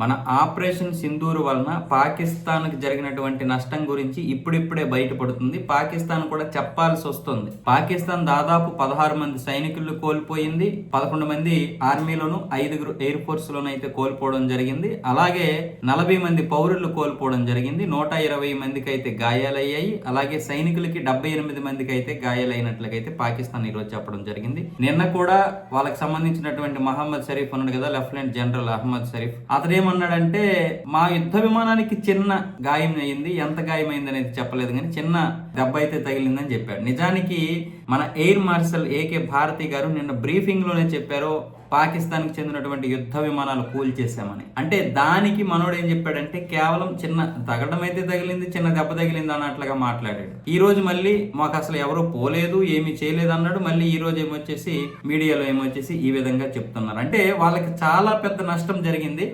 మన ఆపరేషన్ సింధూర్ వలన పాకిస్తాన్కి జరిగినటువంటి నష్టం గురించి ఇప్పుడిప్పుడే బయటపడుతుంది. పాకిస్తాన్ కూడా చెప్పాల్సి వస్తుంది. పాకిస్తాన్ దాదాపు పదహారు మంది సైనికులు కోల్పోయింది. పదకొండు మంది ఆర్మీలోను ఐదుగురు ఎయిర్ ఫోర్స్లోను అయితే కోల్పోవడం జరిగింది. అలాగే నలభై మంది పౌరులు కోల్పోవడం జరిగింది. నూట ఇరవై మందికి అయితే గాయాలయ్యాయి. అలాగే సైనికులకి డెబ్బై ఎనిమిది మందికి అయితే గాయాలైనట్లుగైతే పాకిస్తాన్ ఈరోజు చెప్పడం జరిగింది. నిన్న కూడా వాళ్ళకి సంబంధించినటువంటి మహమ్మద్ షరీఫ్ ఉన్నాడు కదా లెఫ్టినెంట్ జనరల్ అహ్మద్ షరీఫ్. అతను ఏమన్నాడంటే మా యుద్ధ విమానానికి చిన్న గాయం అయింది ఎంత గాయం అయింది అనేది చెప్పలేదు కానీ చిన్న దెబ్బ అయితే తగిలిందని చెప్పాడు. నిజానికి మన ఎయిర్ మార్షల్ ఏకే భారతి గారు నిన్న బ్రీఫింగ్లోనే చెప్పారు పాకిస్తాన్కి చెందినటువంటి యుద్ధ విమానాలు కూల్చేసామని అంటే దానికి మనోడు ఏం చెప్పాడంటే కేవలం చిన్న తగడం అయితే తగిలింది చిన్న దెబ్బ తగిలింది అన్నట్లుగా మాట్లాడాడు. ఈ రోజు మళ్ళీ మాకు అసలు ఎవరు పోలేదు ఏమీ చేయలేదు అన్నాడు. మళ్ళీ ఈ రోజు ఏమొచ్చేసి మీడియాలో ఏమొచ్చేసి ఈ విధంగా చెప్తున్నారు. అంటే వాళ్ళకి చాలా పెద్ద నష్టం జరిగింది.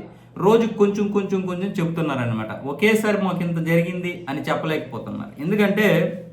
రోజు కొంచెం కొంచెం కొంచెం చెప్తున్నారనమాట ఒకేసారి మాకు ఇంత జరిగింది అని చెప్పలేకపోతున్నారు. ఎందుకంటే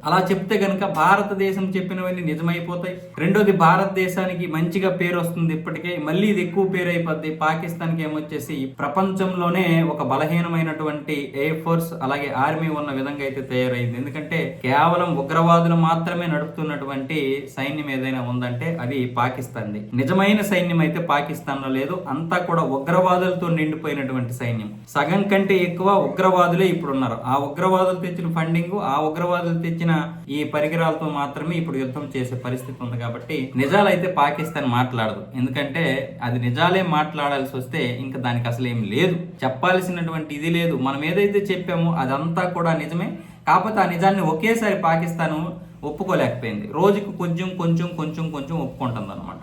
అలా చెప్తే కనుక భారతదేశం చెప్పినవన్నీ నిజమైపోతాయి. రెండోది భారతదేశానికి మంచిగా పేరు వస్తుంది ఇప్పటికే. మళ్ళీ ఇది ఎక్కువ పేరు అయిపోద్ది. పాకిస్తాన్కి ఏమొచ్చేసి ప్రపంచంలోనే ఒక బలహీనమైనటువంటి ఎయిర్ ఫోర్స్ అలాగే ఆర్మీ ఉన్న విధంగా అయితే తయారైంది. ఎందుకంటే కేవలం ఉగ్రవాదులు మాత్రమే నడుపుతున్నటువంటి సైన్యం ఏదైనా ఉందంటే అది పాకిస్తాన్ది. నిజమైన సైన్యం అయితే పాకిస్తాన్లో లేదు. అంతా కూడా ఉగ్రవాదులతో నిండిపోయినటువంటి సైన్యం. సగం కంటే ఎక్కువ ఉగ్రవాదులే ఇప్పుడు ఉన్నారు ఆ ఉగ్రవాదులు తెచ్చిన ఫండింగ్ ఆ ఉగ్రవాదులు తెచ్చిన ఈ పరికరాలతో మాత్రమే ఇప్పుడు యుద్ధం చేసే పరిస్థితి ఉంది కాబట్టి నిజాలైతే పాకిస్తాన్ మాట్లాడదు. ఎందుకంటే అది నిజాలే మాట్లాడాల్సి వస్తే ఇంకా దానికి అసలు ఏం లేదు. చెప్పాల్సినటువంటి ఇది లేదు. మనం ఏదైతే చెప్పామో అదంతా కూడా నిజమే. కాకపోతే ఆ నిజాన్ని ఒకేసారి పాకిస్తాన్ ఒప్పుకోలేకపోయింది. రోజుకు కొంచెం కొంచెం కొంచెం కొంచెం ఒప్పుకుంటుంది అనమాట